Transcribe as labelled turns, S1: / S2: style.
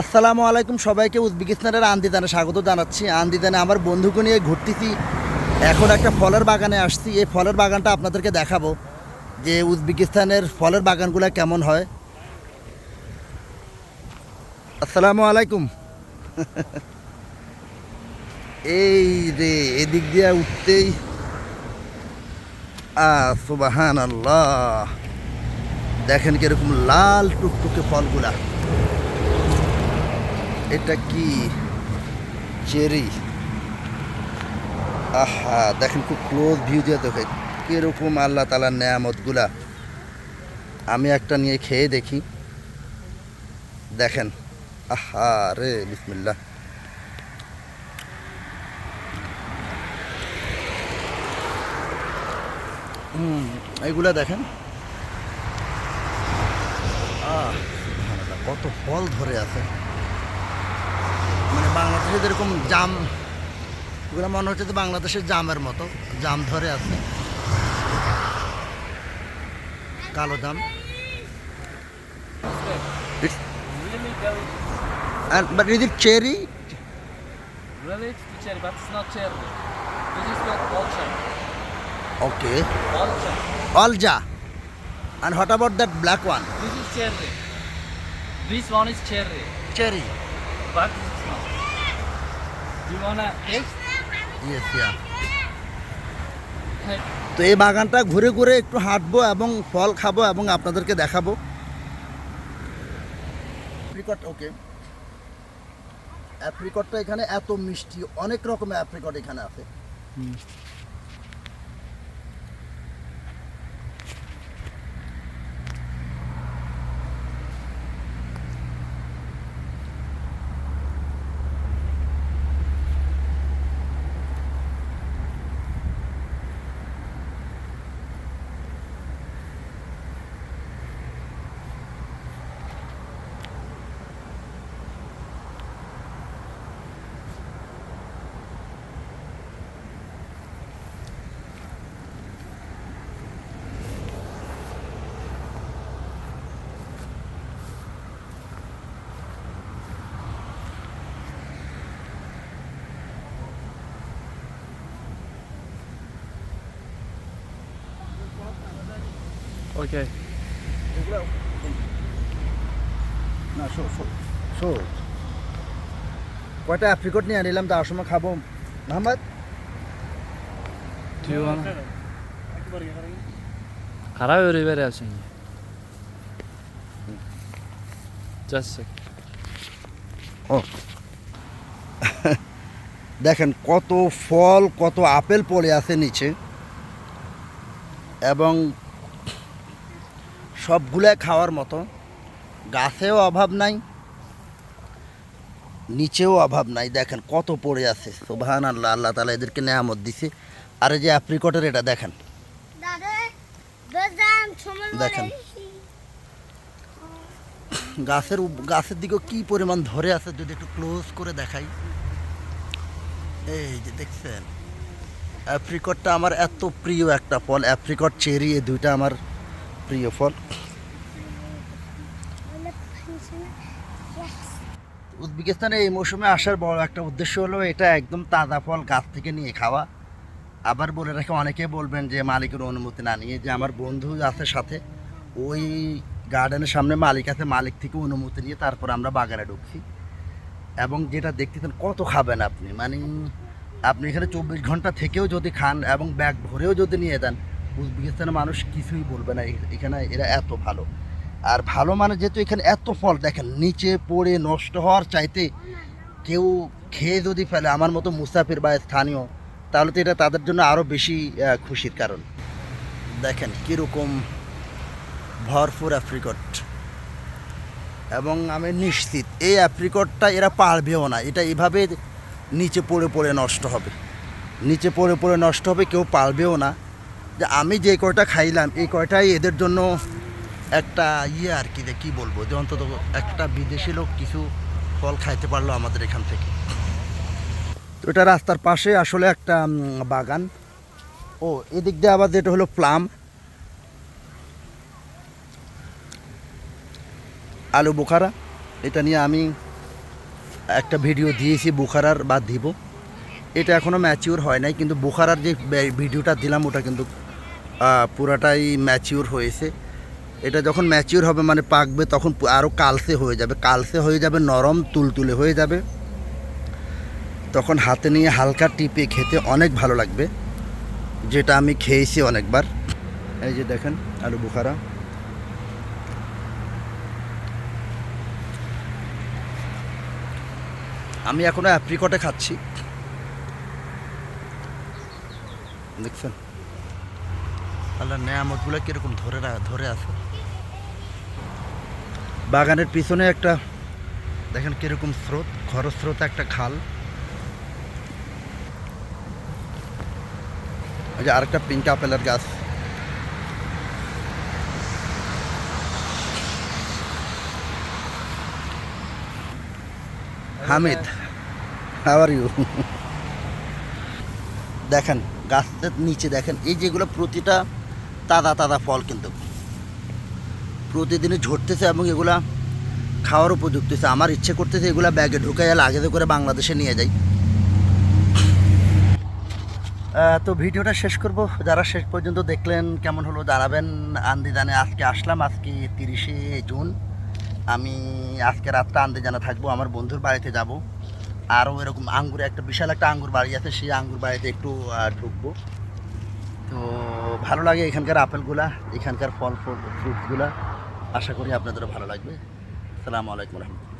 S1: আসসালামু আলাইকুম সবাইকে উজবেকিস্তানের আন্দিদানে স্বাগত জানাচ্ছি। আন্দিদানে আমার বন্ধুকে নিয়ে ঘুরতেছি। এখন একটা ফলের বাগানে আসছি। এই ফলের বাগানটা আপনাদেরকে দেখাবো যে উজবেকিস্তানের ফলের বাগানগুলো কেমন হয়। আসসালামু আলাইকুম। এই রে, এদিক দিয়ে উঠতেই। সুবাহান আল্লাহ দেখেন কীরকম লাল টুকটুকে ফলগুলা। এটা কি? চেরি। আহা, দেখেন খুব ক্লোজ ভিউ দিয়ে দেখে। কীরকম আল্লাহ তালার নেয়ামতগুলা। আমি একটা নিয়ে খেয়ে দেখি। দেখেন। আহা রে বিসমিল্লা হুম, এইগুলা দেখেন। কত ফল ধরে আছে। মানে বাংলাদেশে যেরকম জাম ওগুলো মনে হচ্ছে যে বাংলাদেশের জামের মতো জাম ধরে আছে। কালো জাম। Cherry okay অলজা and what about that black one
S2: this one is cherry
S1: cherry
S2: but you wanna taste?
S1: তো এই বাগানটা ঘুরে ঘুরে একটু হাঁটবো এবং ফল খাব এবং আপনাদেরকে দেখাবো। অ্যাপ্রিকট ওকে অ্যাপ্রিকটটা এখানে এত মিষ্টি অনেক রকমের অ্যাপ্রিকট এখানে আছে।
S2: Okay.
S1: না শো শো শো কয়টা অ্যাপ্রিকট নিয়ে আনিলাম তার সময় খাব। Mohammad?
S2: veriyorsun ya. Just a second.
S1: দেখেন কত ফল কত আপেল পড়ে আছে নিচে। এবং সবগুলাই খাওয়ার মতো। গাছেও অভাব নাই নিচেও অভাব নাই। দেখেন কত পড়ে আছে। সোভান আল্লাহ আল্লাহ তালা এদেরকে নেয়ামত দিছে। আর এই যে অ্যাপ্রিকটের এটা দেখেন। দেখেন। গাছের গাছের দিকেও কি পরিমাণ ধরে আছে যদি একটু ক্লোজ করে দেখাই। এই যে দেখছেন অ্যাপ্রিকটটা আমার এত প্রিয় একটা ফল। অ্যাপ্রিকট চেরি এই দুইটা আমার প্রিয় ফল? উজবেকিস্তানে এই মৌসুমে আসার বড় একটা উদ্দেশ্য হলো এটা একদম তাজা ফল গাছ থেকে নিয়ে খাওয়া। আবার বলে রাখে অনেকে বলবেন যে মালিকের অনুমতি না নিয়ে যে আমার বন্ধু আছে সাথে, ওই গার্ডেনের সামনে মালিক আছে, মালিক থেকে অনুমতি নিয়ে তারপর আমরা বাগানে ঢুকছি। এবং যেটা দেখতেছেন কত খাবেন আপনি? মানে আপনি এখানে চব্বিশ ঘণ্টা থেকেও যদি খান এবং ব্যাগ ভরেও যদি নিয়ে দেন উজবেকিস্তানের মানুষ কিছুই বলবে না। এখানে এরা এত ভালো। আর ভালো মানে যেহেতু এখানে এত ফল, দেখেন, নিচে পড়ে নষ্ট হওয়ার চাইতে কেউ খেয়ে যদি ফেলে, আমার মতো মুসাফির বা স্থানীয়, তাহলে তো এটা তাদের জন্য আরও বেশি খুশির কারণ। দেখেন, কীরকম ভরপুর অ্যাপ্রিকট এবং আমি নিশ্চিত, এই অ্যাপ্রিকটটা এরা পারবেও না। এটা এভাবে নিচে পড়ে পড়ে নষ্ট হবে। নিচে পড়ে পড়ে নষ্ট হবে, কেউ পারবেও না। যে আমি যে কয়টা খাইলাম, এই কয়টাই এদের জন্য একটা ইয়ে আর কি যে কী বলব? যে অন্তত একটা বিদেশি লোক কিছু ফল খাইতে পারল আমাদের এখান থেকে। তো এটা রাস্তার পাশে আসলে একটা বাগান। ও, এদিক দিয়ে আবার যেটা হলো প্লাম। আলু বোখারা। এটা নিয়ে আমি একটা ভিডিও দিয়েছি বুখারার বাদ দিব। এটা এখনও ম্যাচিওর হয় নাই, কিন্তু বুখারার যে ভিডিওটা দিলাম, ওটা কিন্তু পুরাটাই ম্যাচিওর হয়েছে। এটা যখন ম্যাচিওর হবে মানে পাকবে তখন আরও কালসে হয়ে যাবে। কালসে হয়ে যাবে, নরম তুলতুলে হয়ে যাবে। তখন হাতে নিয়ে হালকা টিপে খেতে অনেক ভালো লাগবে। যেটা আমি খেয়েছি অনেকবার। এই যে দেখেন, আলু বুখারা। আমি এখনও অ্যাপ্রিকটে খাচ্ছি। দেখছেন? আল্লাহ নেয়ামতগুলো কীরকম ধরে ধরে আছে? বাগানের পিছনে একটা, দেখেন কীরকম স্রোত, খরস্রোত একটা খাল। ওই যে আরেকটা পিঙ্ক আপেলের গাছ। হামিদ হাওয়ার ইউ দেখেন, গাছের নিচে দেখেন, এই যেগুলো প্রতিটা তাজা তাজা ফল কিন্তু। প্রতিদিনই ঝরতেছে এবং এগুলা খাওয়ার উপযুক্ত হয়েছে। আমার ইচ্ছে করতেছে এগুলা ব্যাগে ঢুকাই আগে করে বাংলাদেশে নিয়ে যাই। তো ভিডিওটা শেষ করব। যারা শেষ পর্যন্ত দেখলেন, কেমন হলো দাঁড়াবেন আন্দিজানে আজকে আসলাম, আজকে তিরিশে জুন। আমি আজকে রাতটা আন্দিজানে থাকব, আমার বন্ধুর বাড়িতে যাব। আরও এরকম আঙ্গুরে, একটা বিশাল একটা আঙ্গুর বাড়ি আছে, সেই আঙ্গুর বাড়িতে একটু ঢুকবো। তো ভালো লাগে এখানকার আপেলগুলা, এখানকার ফল ফ্রুটগুলা। আশা করি আপনাদেরও ভালো লাগবে। আসসালামু আলাইকুম রহমতুল্লাহ।